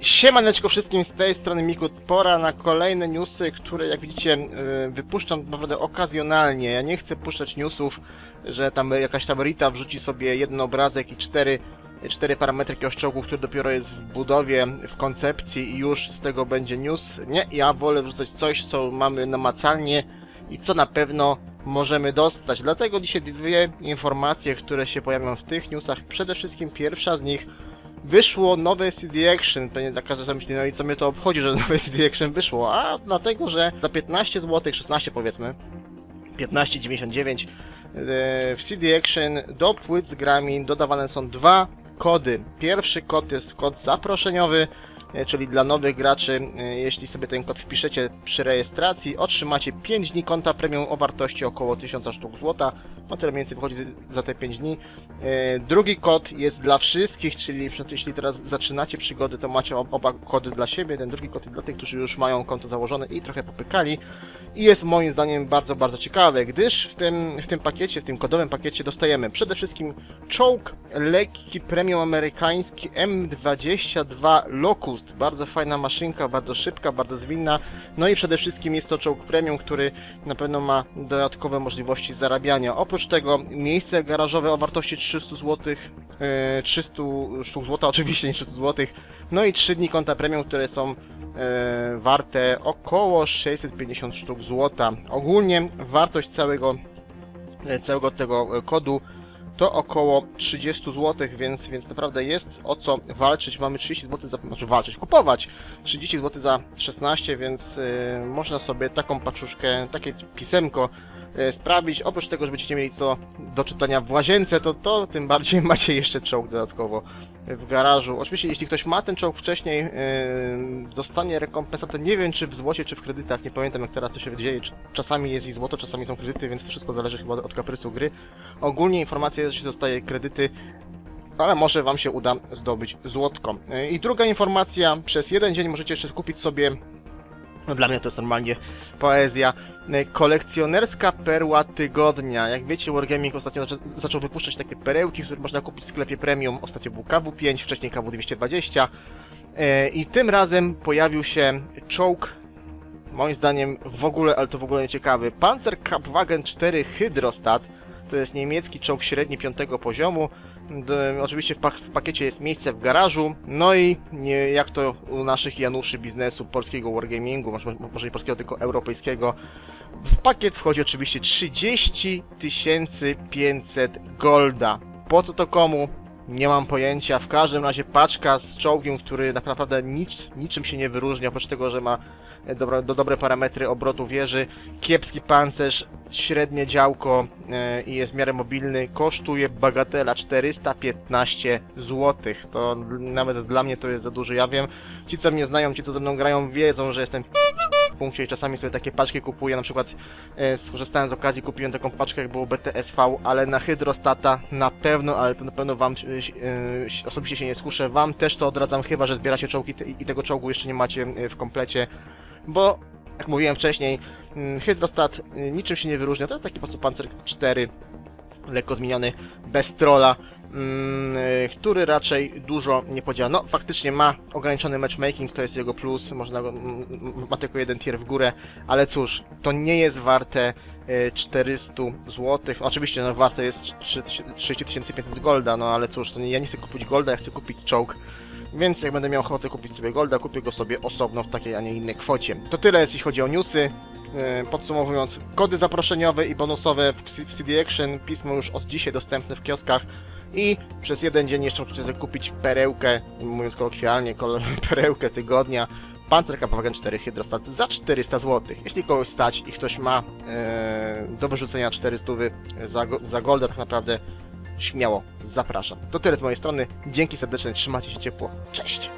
Siemaneczko wszystkim z tej strony Miku. Pora na kolejne newsy, które jak widzicie yy, wypuszczam naprawdę okazjonalnie. Ja nie chcę puszczać newsów, że tam jakaś tam Rita wrzuci sobie jeden obrazek i cztery, cztery parametry jakiegoś czołgu, który dopiero jest w budowie, w koncepcji i już z tego będzie news. Nie, ja wolę wrzucać coś, co mamy namacalnie i co na pewno możemy dostać. Dlatego dzisiaj dwie informacje, które się pojawią w tych newsach. Przede wszystkim pierwsza z nich wyszło nowe CD Action. Pewnie każdy sobie myśli, no i co mnie to obchodzi, że nowe CD Action wyszło? A dlatego, że za 15 zł, 16 powiedzmy, 15,99 e, w CD Action do płyt z grami dodawane są dwa kody. Pierwszy kod jest kod zaproszeniowy, czyli dla nowych graczy, e, jeśli sobie ten kod wpiszecie przy rejestracji, otrzymacie 5 dni konta premium o wartości około 1000 sztuk złota. No tyle mniej więcej wychodzi za te 5 dni. E, Drugi kod jest dla wszystkich, czyli jeśli teraz zaczynacie przygody, to macie ob- oba kody dla siebie. Ten drugi kod jest dla tych, którzy już mają konto założone i trochę popykali. I jest moim zdaniem bardzo, bardzo ciekawe, gdyż w tym, w tym pakiecie, w tym kodowym pakiecie dostajemy przede wszystkim czołg lekki premium amerykański M22 Bardzo fajna maszynka, bardzo szybka, bardzo zwinna. No i przede wszystkim jest to czołg premium, który na pewno ma dodatkowe możliwości zarabiania. Oprócz tego miejsce garażowe o wartości 300 zł, e, 300 sztuk złota oczywiście, nie 300 zł. No i 3 dni konta premium, które są e, warte około 650 sztuk złota. Ogólnie wartość całego, e, całego tego e, kodu to około 30 zł, więc, więc naprawdę jest o co walczyć. Mamy 30 zł za, znaczy walczyć, kupować 30 zł za 16, więc e, można sobie taką paczuszkę, takie pisemko sprawić. Oprócz tego, że będziecie mieli co do czytania w łazience, to to tym bardziej macie jeszcze czołg dodatkowo w garażu. Oczywiście jeśli ktoś ma ten czołg wcześniej, yy, dostanie rekompensatę, nie wiem czy w złocie, czy w kredytach, nie pamiętam jak teraz to się dzieje, czasami jest i złoto, czasami są kredyty, więc to wszystko zależy chyba od kaprysu gry. Ogólnie informacja jest, że się dostaje kredyty, ale może wam się uda zdobyć złotko. Yy, I druga informacja, przez jeden dzień możecie jeszcze kupić sobie dla mnie to jest normalnie poezja. E, Kolekcjonerska perła tygodnia. Jak wiecie, Wargaming ostatnio zaczą- zaczął wypuszczać takie perełki, które można kupić w sklepie premium. Ostatnio był KW5, wcześniej KW220. E, I tym razem pojawił się czołg, moim zdaniem w ogóle, ale to w ogóle nieciekawy. Panzerkampfwagen 4 Hydrostat. To jest niemiecki czołg średni piątego poziomu. Oczywiście w, pak- w pakiecie jest miejsce w garażu, no i nie, jak to u naszych Januszy biznesu polskiego wargamingu, może, może nie polskiego, tylko europejskiego, w pakiet wchodzi oczywiście 30 500 golda. Po co to komu? Nie mam pojęcia. W każdym razie paczka z czołgiem, który tak naprawdę nic, niczym się nie wyróżnia, oprócz tego, że ma e, dobra, do dobre parametry obrotu wieży, kiepski pancerz, średnie działko e, i jest w miarę mobilny, kosztuje bagatela 415 zł. To nawet dla mnie to jest za dużo. Ja wiem, ci co mnie znają, ci co ze mną grają, wiedzą, że jestem punkcie i czasami sobie takie paczki kupuję, na przykład e, skorzystałem z okazji, kupiłem taką paczkę jak było BTSV, ale na Hydrostata na pewno, ale na pewno wam e, e, osobiście się nie skuszę, wam też to odradzam, chyba że zbieracie czołgi i tego czołgu jeszcze nie macie e, w komplecie, bo jak mówiłem wcześniej, mm, Hydrostat e, niczym się nie wyróżnia, to jest taki po prostu Panzer 4 lekko zmieniony, bez trolla, e, który raczej dużo nie podziała. No, faktycznie ma ograniczony matchmaking, to jest jego plus, można ma tylko jeden tier w górę, ale cóż, to nie jest warte e, 400 zł. Oczywiście, no, warte jest 3500 golda, no ale cóż, to nie, ja nie chcę kupić golda, ja chcę kupić czołg. Więc jak będę miał ochotę kupić sobie golda, kupię go sobie osobno w takiej, a nie innej kwocie. To tyle jeśli chodzi o newsy. E, Podsumowując, kody zaproszeniowe i bonusowe w CD Action, pismo już od dzisiaj dostępne w kioskach i przez jeden dzień jeszcze sobie kupić perełkę, mówiąc kolokwialnie, kol- perełkę tygodnia, Panzer Kampfwagen 4 Hydrostat za 400 zł. Jeśli kogoś stać i ktoś ma e, do wyrzucenia 400 za, za golda, tak naprawdę śmiało zapraszam. To tyle z mojej strony. Dzięki serdeczne, trzymajcie się ciepło. Cześć!